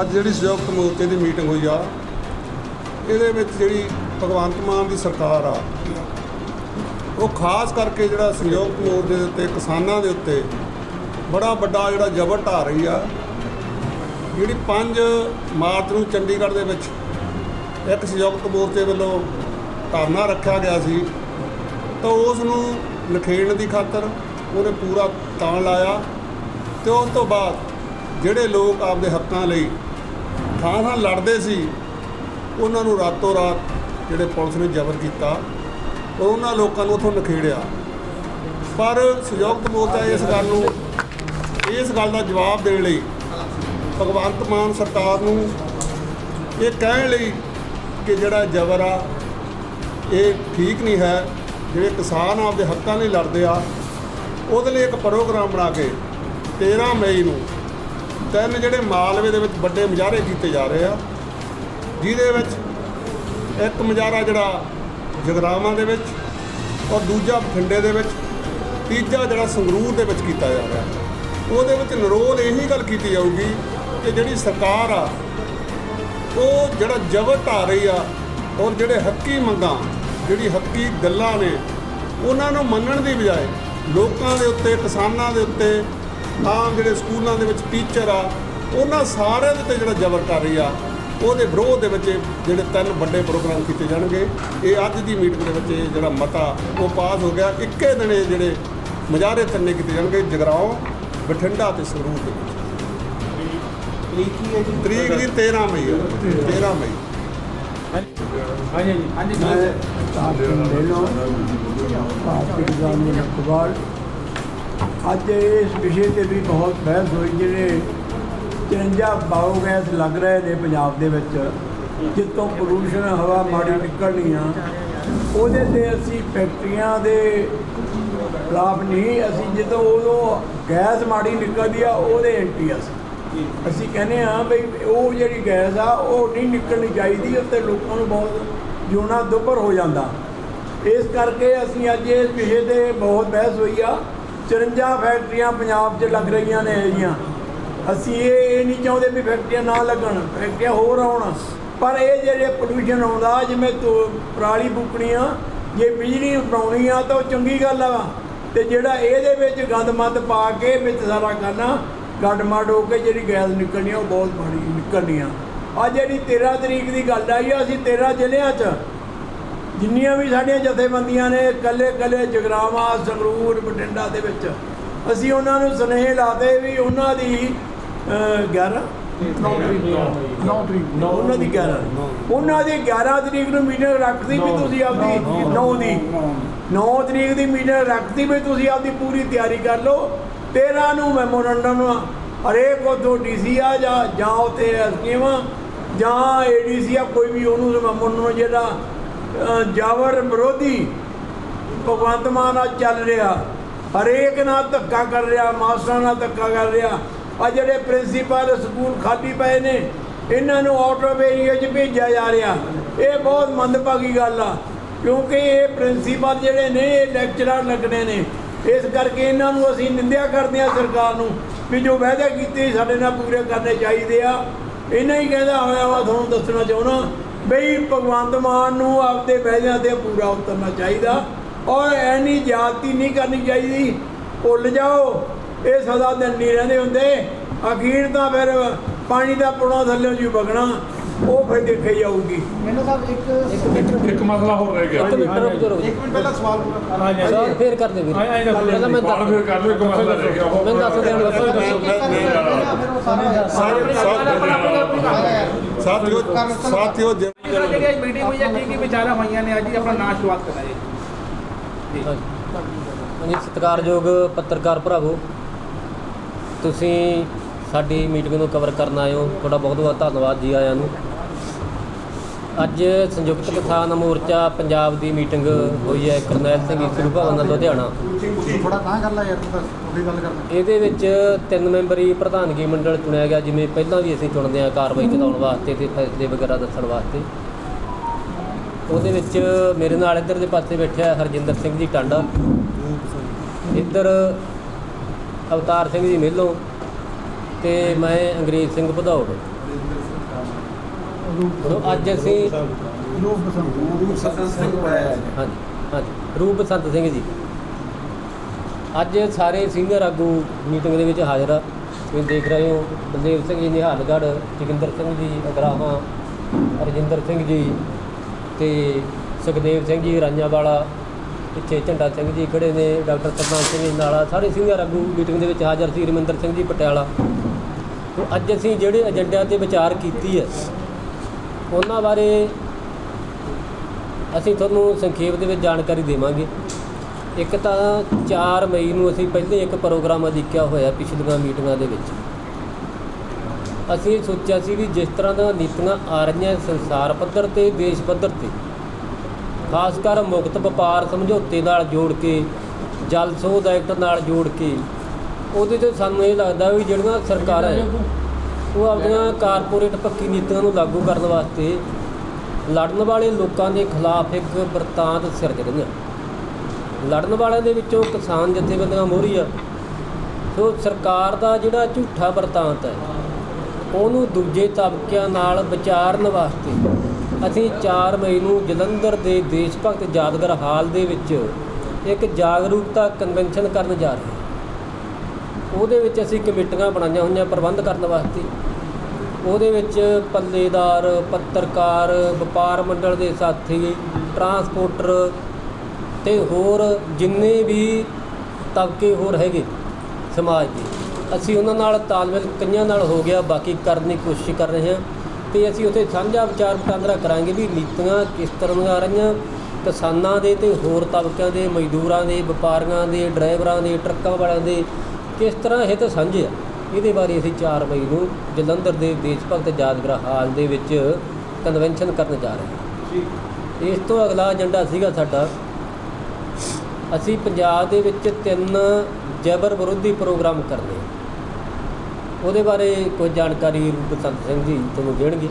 ਅੱਜ ਜਿਹੜੀ ਸੰਯੁਕਤ ਮੋਰਚੇ ਦੀ ਮੀਟਿੰਗ ਹੋਈ ਆ, ਇਹਦੇ ਵਿੱਚ ਜਿਹੜੀ ਭਗਵੰਤ ਮਾਨ ਦੀ ਸਰਕਾਰ ਆ, ਉਹ ਖਾਸ ਕਰਕੇ ਜਿਹੜਾ ਸੰਯੁਕਤ ਮੋਰਚੇ ਦੇ ਉੱਤੇ ਕਿਸਾਨਾਂ ਦੇ ਉੱਤੇ ਬੜਾ ਵੱਡਾ ਜਿਹੜਾ ਜ਼ਬਰ ਢਾ ਰਹੀ ਆ। ਜਿਹੜੀ 5 ਮਾਰਚ ਨੂੰ ਚੰਡੀਗੜ੍ਹ ਦੇ ਵਿੱਚ ਇੱਕ ਸੰਯੁਕਤ ਮੋਰਚੇ ਵੱਲੋਂ ਧਰਨਾ ਰੱਖਿਆ ਗਿਆ ਸੀ, ਤਾਂ ਉਸ ਨੂੰ ਨਖੇੜਨ ਦੀ ਖਾਤਰ ਉਹਨੇ ਪੂਰਾ ਤਾਣ ਲਾਇਆ ਤੇ ਉਸ ਤੋਂ ਬਾਅਦ ਜਿਹੜੇ ਲੋਕ ਆਪਦੇ ਹੱਕਾਂ ਲਈ ਥਾਂ ਥਾਂ ਲੜਦੇ ਸੀ, ਉਹਨਾਂ ਨੂੰ ਰਾਤੋਂ ਰਾਤ ਜਿਹੜੇ ਪੁਲਿਸ ਨੇ ਜ਼ਬਰ ਕੀਤਾ ਔਰ ਉਹਨਾਂ ਲੋਕਾਂ ਨੂੰ ਉੱਥੋਂ ਨਖੇੜਿਆ। ਪਰ ਸੰਯੁਕਤ ਮੋਰਚਾ ਇਸ ਗੱਲ ਨੂੰ, ਇਸ ਗੱਲ ਦਾ ਜਵਾਬ ਦੇਣ ਲਈ ਭਗਵੰਤ ਮਾਨ ਸਰਕਾਰ ਨੂੰ ਇਹ ਕਹਿਣ ਲਈ ਕਿ ਜਿਹੜਾ ਜ਼ਬਰ ਆ, ਇਹ ਠੀਕ ਨਹੀਂ ਹੈ। ਜਿਹੜੇ ਕਿਸਾਨ ਆਪਦੇ ਹੱਕਾਂ ਲਈ ਲੜਦੇ ਆ, ਉਹਦੇ ਲਈ ਇੱਕ ਪ੍ਰੋਗਰਾਮ ਬਣਾ ਕੇ 13 ਮਈ ਨੂੰ ਤਿੰਨ ਜਿਹੜੇ ਮਾਲਵੇ ਦੇ ਵਿੱਚ ਵੱਡੇ ਮੁਜ਼ਾਹਰੇ ਕੀਤੇ ਜਾ ਰਹੇ ਆ, ਜਿਹਦੇ ਵਿੱਚ ਇੱਕ ਮੁਜ਼ਾਹਰਾ ਜਿਹੜਾ ਜਗਰਾਵਾਂ ਦੇ ਵਿੱਚ ਔਰ ਦੂਜਾ ਬਠਿੰਡੇ ਦੇ ਵਿੱਚ, ਤੀਜਾ ਜਿਹੜਾ ਸੰਗਰੂਰ ਦੇ ਵਿੱਚ ਕੀਤਾ ਜਾ ਰਿਹਾ। ਉਹਦੇ ਵਿੱਚ ਨਰੋਲ ਇਹੀ ਗੱਲ ਕੀਤੀ ਜਾਊਗੀ ਕਿ ਜਿਹੜੀ ਸਰਕਾਰ ਆ, ਉਹ ਜਿਹੜਾ ਜ਼ਬਰ ਢਾ ਰਹੀ ਆ ਔਰ ਜਿਹੜੇ ਹੱਕੀ ਮੰਗਾਂ, ਜਿਹੜੀ ਹੱਕੀ ਗੱਲਾਂ ਨੇ, ਉਹਨਾਂ ਨੂੰ ਮੰਨਣ ਦੀ ਬਜਾਏ ਲੋਕਾਂ ਦੇ ਉੱਤੇ, ਕਿਸਾਨਾਂ ਦੇ ਉੱਤੇ ਆਮ ਜਿਹੜੇ ਸਕੂਲਾਂ ਦੇ ਵਿੱਚ ਟੀਚਰ ਆ ਉਹਨਾਂ ਸਾਰਿਆਂ ਦੇ ਉੱਤੇ ਜਿਹੜਾ ਜ਼ਬਰ ਕਰ ਰਹੀ ਆ ਉਹਦੇ ਵਿਰੋਧ ਦੇ ਵਿੱਚ ਜਿਹੜੇ ਤਿੰਨ ਵੱਡੇ ਪ੍ਰੋਗਰਾਮ ਕੀਤੇ ਜਾਣਗੇ। ਇਹ ਅੱਜ ਦੀ ਮੀਟਿੰਗ ਦੇ ਵਿੱਚ ਇਹ ਜਿਹੜਾ ਮਤਾ ਉਹ ਪਾਸ ਹੋ ਗਿਆ। ਇੱਕੇ ਦਿਨ ਇਹ ਜਿਹੜੇ ਮੁਜ਼ਾਹਰੇ ਤਿੰਨੇ ਕੀਤੇ ਜਾਣਗੇ ਜਗਰਾਓਂ ਬਠਿੰਡਾ ਤੇ ਸੰਗਰੂਰ ਦੇ ਵਿੱਚ। ਤਰੀਕ ਕੀ ਹੈ ਜੀ? ਤਰੀਕ ਦੀ 13 ਮਈ ਹੈ 13 ਮਈ। ਹਾਂਜੀ ਹਾਂਜੀ। ਮੈਂ ਆਪਸ਼ਨ ਲੈ ਲਓ ਭਾਰਤੀ ਯੂਨੀਅਨ ਅਖਬਾਰ ਅੱਜ ਇਸ ਵਿਸ਼ੇ ਤੇ ਵੀ ਬਹੁਤ ਬਹਿਸ ਹੋਈ, ਜਿਹੜੇ 53 ਬਾਇਓਗੈਸ ਲੱਗ ਰਹੇ ਨੇ ਪੰਜਾਬ ਦੇ ਵਿੱਚ ਜਿੱਤੋਂ ਪੋਲੂਸ਼ਨ ਹਵਾ ਮਾੜੀ ਨਿਕਲਣੀ ਆ, ਉਹਦੇ ਤੇ ਅਸੀਂ ਫੈਕਟਰੀਆਂ ਦੇ ਖਿਲਾਫ ਨਹੀਂ, ਅਸੀਂ ਜਦੋਂ ਉਦੋਂ ਗੈਸ ਮਾੜੀ ਨਿਕਲਦੀ ਆ, ਉਹਦੇ ਐਂਟੀ ਆ ਅਸੀਂ। ਕਹਿੰਦੇ ਆ ਬਈ ਉਹ ਜਿਹੜੀ ਗੈਸ ਆ, ਉਹ ਨਹੀਂ ਨਿਕਲਣੀ ਚਾਹੀਦੀ ਉੱਤੇ ਲੋਕਾਂ ਨੂੰ ਬਹੁਤ ਜਿਉਣਾ ਦੁੱਭਰ ਹੋ ਜਾਂਦਾ। ਇਸ ਕਰਕੇ ਅਸੀਂ ਅੱਜ ਇਸ ਵਿਸ਼ੇ ਤੇ ਬਹੁਤ ਬਹਿਸ ਹੋਈ ਆ। 54 ਫੈਕਟਰੀਆਂ ਪੰਜਾਬ 'ਚ ਲੱਗ ਰਹੀਆਂ ਨੇ ਇਹਦੀਆਂ ਅਸੀਂ ਇਹ ਇਹ ਨਹੀਂ ਚਾਹੁੰਦੇ ਵੀ ਫੈਕਟਰੀਆਂ ਨਾ ਲੱਗਣ, ਫੈਕਟਰੀਆਂ ਹੋਰ ਆਉਣ। ਪਰ ਇਹ ਜਿਹੜੇ ਪੋਲੂਸ਼ਨ ਆਉਂਦਾ, ਜਿਵੇਂ ਤੋ ਪਰਾਲੀ ਬੁੱਕਣੀ ਆ, ਜੇ ਬਿਜਲੀ ਬਣਾਉਣੀ ਆ ਤਾਂ ਉਹ ਚੰਗੀ ਗੱਲ ਆ। ਤੇ ਜਿਹੜਾ ਇਹਦੇ ਵਿੱਚ ਗੰਦ ਮੰਦ ਪਾ ਕੇ ਵਿੱਚ ਸਾਰਾ ਕਰਨਾ ਗੱਡ ਮੱਡ ਹੋ ਕੇ ਜਿਹੜੀ ਗੈਸ ਨਿਕਲਣੀ ਆ, ਉਹ ਬਹੁਤ ਮਾੜੀ ਨਿਕਲਣੀ ਆ। ਆ ਜਿਹੜੀ 13 ਤਰੀਕ ਦੀ ਗੱਲ ਆਈ ਆ, ਅਸੀਂ 13 ਜ਼ਿਲ੍ਹਿਆਂ 'ਚ ਜਿੰਨੀਆਂ ਵੀ ਸਾਡੀਆਂ ਜਥੇਬੰਦੀਆਂ ਨੇ ਕੱਲੇ ਕੱਲੇ ਜਗਰਾਵਾਂ ਸੰਗਰੂਰ ਬਠਿੰਡਾ ਦੇ ਵਿੱਚ ਅਸੀਂ ਉਹਨਾਂ ਨੂੰ ਸੁਨੇਹੇ ਲਾਦੇ ਵੀ ਉਹਨਾਂ ਦੀ ਅਹ, 11 9 ਤਰੀਕ। ਉਹਨਾਂ ਦੀ 11 ਉਹਨਾਂ ਦੀ 11 ਤਰੀਕ ਨੂੰ ਮੀਟਿੰਗ ਰੱਖਦੀ ਵੀ ਤੁਸੀਂ ਆਪਦੀ 9 ਦੀ। 9 ਤਰੀਕ ਦੀ ਮੀਟਿੰਗ ਰੱਖਦੀ ਵੀ ਤੁਸੀਂ ਆਪਦੀ ਪੂਰੀ ਤਿਆਰੀ ਕਰ ਲਓ। 13 ਨੂੰ ਮੈਮੋਰੰਡਮ ਹਰੇਕ ਉਦੋਂ ਡੀਸੀ ਆ ਜਾਂ ਜਾਂ ਉੱਥੇ ਐਸਕੇਮ ਜਾਂ ਏਡੀਸੀ ਆ ਕੋਈ ਵੀ ਉਹਨੂੰ ਮੈਮੋਰੰਡਮ ਜਿਹੜਾ ਜਾਵਰ ਵਿਰੋਧੀ ਭਗਵੰਤ ਮਾਨ ਨਾਲ ਚੱਲ ਰਿਹਾ। ਹਰੇਕ ਨਾਲ ਧੱਕਾ ਕਰ ਰਿਹਾ, ਮਾਸਟਰਾਂ ਨਾਲ ਧੱਕਾ ਕਰ ਰਿਹਾ। ਆ ਜਿਹੜੇ ਪ੍ਰਿੰਸੀਪਲ ਸਕੂਲ ਖਾਲੀ ਪਏ ਨੇ, ਇਹਨਾਂ ਨੂੰ ਆਊਟ ਆਫ ਏਰੀਆ 'ਚ ਭੇਜਿਆ ਜਾ ਰਿਹਾ। ਇਹ ਬਹੁਤ ਮੰਦਭਾਗੀ ਗੱਲ ਆ, ਕਿਉਂਕਿ ਇਹ ਪ੍ਰਿੰਸੀਪਲ ਜਿਹੜੇ ਨੇ, ਇਹ ਲੈਕਚਰਰ ਲੱਗਣੇ ਨੇ। ਇਸ ਕਰਕੇ ਇਹਨਾਂ ਨੂੰ ਅਸੀਂ ਨਿੰਦਿਆ ਕਰਦੇ ਆ ਸਰਕਾਰ ਨੂੰ ਵੀ ਜੋ ਵਾਅਦੇ ਕੀਤੇ ਸਾਡੇ ਨਾਲ ਪੂਰੇ ਕਰਨੇ ਚਾਹੀਦੇ ਆ। ਇਹਨਾਂ ਹੀ ਕਹਿੰਦਾ ਹੋਇਆ ਵਾ, ਤੁਹਾਨੂੰ ਦੱਸਣਾ ਚਾਹੁੰਦਾ। ਬਈ ਭਗਵੰਤ ਮਾਨ ਨੂੰ ਆਪਦੇ ਵਾਅਦਿਆਂ ਤੇ ਪੂਰਾ ਉਤਰਨਾ ਚਾਹੀਦਾ। ਔਰ ਐਨੀ ਜਾਤੀ ਨਹੀਂ ਕਰਨੀ ਚਾਹੀਦੀ। ਭੁੱਲ ਜਾਓ ਇਹ ਸਦਾ ਦਿਨ ਨਹੀਂ ਰਹਿੰਦੇ ਹੁੰਦੇ। ਅਖੀਰ ਤਾਂ ਫਿਰ ਪਾਣੀ ਦਾ ਪੁਣਾ ਥੱਲੇ ਜੀ ਵਗਣਾ ਉਹ ਫਿਰ ਦੇਖੀ ਜਾਊਗੀ। ਮੈਨੂੰ ਸਾਹਿਬ ਇੱਕ ਇੱਕ ਮਸਲਾ ਹੋਰ ਰਹਿ ਗਿਆ। ਇੱਕ ਮਿੰਟ ਰੁਕ ਜਾਓ, ਰੁਕ ਇੱਕ ਮਿੰਟ ਪਹਿਲਾਂ ਸਵਾਲ ਪੂਰਾ ਹਾਂਜੀ ਜਾਓ ਫੇਰ ਕਰਦੇ ਵੀਰ। ਆਏ ਆਏ ਦੱਸ ਪਹਿਲਾਂ ਮੈਂ ਬਾਅਦ ਫਿਰ ਕਰ ਲਓ ਇੱਕ ਮਸਲਾ ਰਹਿ ਗਿਆ। ਉਹ ਮੈਂ ਦੱਸ ਦਿਆਂ ਦੱਸੋ ਦੱਸੋ ਸਾਥੀਓ ਸਾਥੀਓ ਜੇ ਜਿਹੜੀ ਮੀਟਿੰਗ ਹੋਈ ਹੈ ਕੀ ਕੀ ਵਿਚਾਰਾਂ ਹੋਈਆਂ ਨੇ ਅੱਜ? ਹੀ ਆਪਣਾ ਨਾਂ ਸ਼ੁਰੂਆਤ ਕਰਨਾ ਜੀ। ਹਾਂਜੀ ਸਤਿਕਾਰਯੋਗ ਪੱਤਰਕਾਰ ਭਰਾਵੋ ਤੁਸੀਂ ਸਾਡੀ ਮੀਟਿੰਗ ਨੂੰ ਕਵਰ ਕਰਨ ਆਏ ਹੋ। ਤੁਹਾਡਾ ਬਹੁਤ ਬਹੁਤ ਧੰਨਵਾਦ ਜੀ ਆਇਆਂ ਨੂੰ। ਅੱਜ ਸੰਯੁਕਤ ਕਿਸਾਨ ਮੋਰਚਾ ਪੰਜਾਬ ਦੀ ਮੀਟਿੰਗ ਹੋਈ ਹੈ ਕਰਨੈਲ ਸਿੰਘ ਈਸਰੂ ਭਵਨ ਲੁਧਿਆਣਾ। ਥੋੜਾ ਤਾਂ ਕਰ ਲੈ ਯਾਰ ਤੂੰ ਤਾਂ ਉਹੀ ਗੱਲ ਕਰਨਾ। ਇਹਦੇ ਵਿੱਚ ਤਿੰਨ ਮੈਂਬਰੀ ਪ੍ਰਧਾਨਗੀ ਮੰਡਲ ਚੁਣਿਆ ਗਿਆ ਜਿਵੇਂ ਪਹਿਲਾਂ ਵੀ ਅਸੀਂ ਚੁਣਦੇ ਹਾਂ ਕਾਰਵਾਈ ਚਲਾਉਣ ਵਾਸਤੇ ਤੇ ਫੈਸਲੇ ਵਗੈਰਾ ਦੱਸਣ ਵਾਸਤੇ। ਉਹਦੇ ਵਿੱਚ ਮੇਰੇ ਨਾਲ ਇੱਧਰ ਦੇ ਪਾਸੇ ਬੈਠਿਆ ਹਰਜਿੰਦਰ ਸਿੰਘ ਜੀ ਟਾਂਡਾ। ਇੱਧਰ ਅਵਤਾਰ ਸਿੰਘ ਜੀ ਮੇਲੋਂ ਤੇ ਮੈਂ ਅੰਗਰੇਜ਼ ਸਿੰਘ ਭਦੌੜ। ਸੋ ਅੱਜ ਅਸੀਂ ਰੂਪ ਹਾਂਜੀ ਹਾਂਜੀ ਰੂਪ ਬਸੰਤ ਸਿੰਘ ਜੀ। ਅੱਜ ਸਾਰੇ ਸੀਨੀਅਰ ਆਗੂ ਮੀਟਿੰਗ ਦੇ ਵਿੱਚ ਹਾਜ਼ਰ ਆ। ਤੁਸੀਂ ਦੇਖ ਰਹੇ ਹੋ ਬਲਦੇਵ ਸਿੰਘ ਜੀ ਨਿਹਾਲਗੜ੍ਹ ਜੋਗਿੰਦਰ ਸਿੰਘ ਜੀ ਅਗਰਾਹਾਂ ਰਜਿੰਦਰ ਸਿੰਘ ਜੀ ਤੇ ਸੁਖਦੇਵ ਸਿੰਘ ਜੀ ਰਾਂਝਾਵਾਲਾ ਪਿੱਛੇ ਝੰਡਾ ਸਿੰਘ ਜੀ ਖੜੇ ਨੇ, ਡਾਕਟਰ ਸਰਦਾਰ ਸਿੰਘ ਜੀ ਨਾਲਾ, ਸਾਰੇ ਸੀਨੀਅਰ ਆਗੂ ਮੀਟਿੰਗ ਦੇ ਵਿੱਚ ਹਾਜ਼ਰ ਸੀ ਰਮਿੰਦਰ ਸਿੰਘ ਜੀ ਪਟਿਆਲਾ। ਤੋਂ ਅੱਜ ਅਸੀਂ ਜਿਹੜੇ ਏਜੰਡਿਆਂ ਤੇ ਵਿਚਾਰ ਕੀਤੀ ਹੈ, ਉਹਨਾਂ ਬਾਰੇ ਅਸੀਂ ਤੁਹਾਨੂੰ ਸੰਖੇਪ ਦੇ ਵਿੱਚ ਜਾਣਕਾਰੀ ਦੇਵਾਂਗੇ। ਇੱਕ ਤਾਂ 4 ਮਈ ਨੂੰ ਅਸੀਂ ਪਹਿਲੇ ਇੱਕ ਪ੍ਰੋਗਰਾਮ ਅਧਿਕਿਆ ਹੋਇਆ ਪਿਛਲੀਆਂ ਮੀਟਿੰਗਾਂ ਦੇ ਵਿੱਚ। ਅਸੀਂ ਸੋਚਿਆ ਸੀ ਵੀ ਜਿਸ ਤਰ੍ਹਾਂ ਦਾ ਨੀਤੀਆਂ ਆ ਰਹੀਆਂ ਸੰਸਾਰ ਪੱਧਰ ਤੇ, ਦੇਸ਼ ਪੱਧਰ ਤੇ। ਖਾਸ ਕਰ ਮੁਕਤ ਵਪਾਰ ਸਮਝੌਤੇ ਨਾਲ ਜੋੜ ਕੇ, ਜਲ ਸੋਧ ਐਕਟ ਨਾਲ ਜੋੜ ਕੇ, ਉਹਦੇ ਤੇ ਸਾਨੂੰ ਇਹ ਲੱਗਦਾ ਵੀ ਜਿਹੜੀਆਂ ਸਰਕਾਰਾਂ ਉਹ ਆਪਣੀਆਂ ਕਾਰਪੋਰੇਟ ਪੱਕੀ ਨੀਤੀਆਂ ਨੂੰ ਲਾਗੂ ਕਰਨ ਵਾਸਤੇ ਲੜਨ ਵਾਲੇ ਲੋਕਾਂ ਦੇ ਖਿਲਾਫ ਇੱਕ ਵਰਤਾਂਤ ਸਿਰਜ ਰਹੀਆਂ। ਲੜਨ ਵਾਲਿਆਂ ਦੇ ਵਿੱਚੋਂ ਕਿਸਾਨ ਜਥੇਬੰਦੀਆਂ ਮੋਹਰੀ ਆ ਸੋ ਸਰਕਾਰ ਦਾ ਜਿਹੜਾ ਝੂਠਾ ਵਰਤਾਂਤ ਹੈ ਉਹਨੂੰ ਦੂਜੇ ਤਬਕਿਆਂ ਨਾਲ ਵਿਚਾਰਨ ਵਾਸਤੇ। ਅਸੀਂ 4 ਮਈ ਨੂੰ ਜਲੰਧਰ ਦੇ ਦੇਸ਼ ਭਗਤ ਯਾਦਗਾਰ ਹਾਲ ਦੇ ਵਿੱਚ ਇੱਕ ਜਾਗਰੂਕਤਾ ਕਨਵੈਨਸ਼ਨ ਕਰਨ ਜਾ ਰਹੇ ਹਾਂ। ਉਹਦੇ ਵਿੱਚ ਅਸੀਂ ਕਮੇਟੀਆਂ ਬਣਾਈਆਂ ਹੋਈਆਂ ਪ੍ਰਬੰਧ ਕਰਨ ਵਾਸਤੇ। ਉਹਦੇ ਵਿੱਚ ਪੱਲੇਦਾਰ, ਪੱਤਰਕਾਰ, ਵਪਾਰ ਮੰਡਲ ਦੇ ਸਾਥੀ ਟਰਾਂਸਪੋਰਟਰ ਤੇ ਹੋਰ ਜਿੰਨੇ ਵੀ ਤਬਕੇ ਹੋਰ ਹੈਗੇ ਸਮਾਜ ਦੇ। ਅਸੀਂ ਉਹਨਾਂ ਨਾਲ ਤਾਲਮੇਲ ਕਈਆਂ ਨਾਲ ਹੋ ਗਿਆ, ਬਾਕੀ ਕਰਨ ਦੀ ਕੋਸ਼ਿਸ਼ ਕਰ ਰਹੇ ਹਾਂ ਤੇ ਅਸੀਂ ਉੱਥੇ ਸਾਂਝਾ ਵਿਚਾਰ ਵਟਾਂਦਰਾ ਕਰਾਂਗੇ ਵੀ ਨੀਤੀਆਂ ਕਿਸ ਤਰ੍ਹਾਂ ਦੀਆਂ ਆ ਰਹੀਆਂ। ਕਿਸਾਨਾਂ ਦੇ ਤੇ ਹੋਰ ਤਬਕਿਆਂ ਦੇ, ਮਜ਼ਦੂਰਾਂ ਦੇ, ਵਪਾਰੀਆਂ ਦੇ, ਡਰਾਈਵਰਾਂ ਦੇ, ਟਰੱਕਾਂ ਵਾਲਿਆਂ ਦੇ ਕਿਸ ਤਰ੍ਹਾਂ ਹਿੱਤ ਸਾਂਝੇ ਆ। ਇਹਦੇ ਬਾਰੇ ਅਸੀਂ 4 ਮਈ ਨੂੰ ਜਲੰਧਰ ਦੇ ਦੇਸ਼ ਭਗਤ ਯਾਦਗਾਰ ਹਾਲ ਦੇ ਵਿੱਚ ਕਨਵੈਨਸ਼ਨ ਕਰਨ ਜਾ ਰਹੇ ਹਾਂ। ਇਸ ਤੋਂ ਅਗਲਾ ਏਜੰਡਾ ਸੀਗਾ ਸਾਡਾ, ਅਸੀਂ ਪੰਜਾਬ ਦੇ ਵਿੱਚ ਤਿੰਨ ਜਬਰ ਵਿਰੋਧੀ ਪ੍ਰੋਗਰਾਮ ਕਰਨੇ ਉਹਦੇ ਬਾਰੇ ਕੋਈ ਜਾਣਕਾਰੀ ਰੂਪ ਸਿੰਘ ਜੀ ਤੁਹਾਨੂੰ ਦੇਣਗੇ।